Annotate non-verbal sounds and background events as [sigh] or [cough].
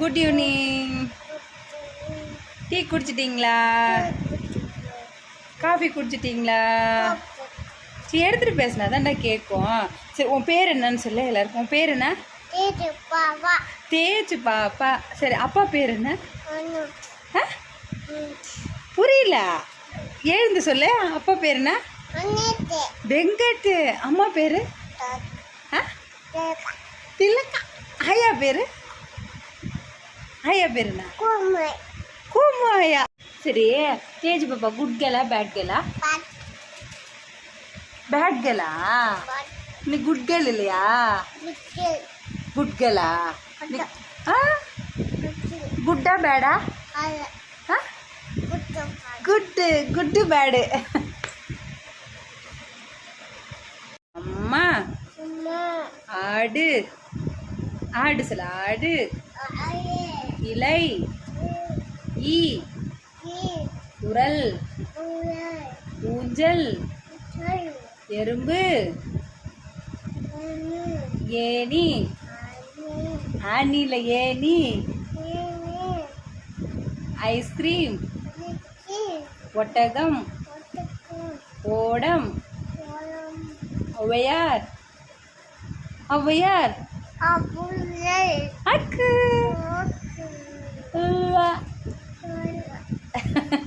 Good evening tea குடிச்சிட்டிங்களா? Coffee குடிச்சிட்டிங்களா? சரி எடுத்துகிட்டு பேசினா தான்டா கேட்கும் சரி உன் பேர் என்னன்னு சொல்லு எல்லாருக்கும். உன் பேர் என்ன? தேஜு பாப்பா சரி அப்பா பேர் என்ன? புரியல. எழுந்து சொல்லு அப்பா பேர் என்ன? வெங்கட் அம்மா பேர்? திலக்கா. ஐயா பேர்? ஐயா பேர் என்ன கூமு ஐயா சரி தேஜு பாப்பா குட் கேலா பேட் கேலா பேட் கேலா நீ குட் கேர்ள் இல்லையா? குட் கேலா குட்டா பேடா குட்டு குட்டு பேடு அம்மா. ஆடு. ஆடு சொல்ல ஆடு. இலை. ஈ. குரல் ஊஞ்சல். எறும்பு. ஏனி ஆனில ஏனி ஐஸ்கிரீம். ஒட்டகம். ஓடம். ஔவையார் ஔவையார் Aku. Aku. [laughs]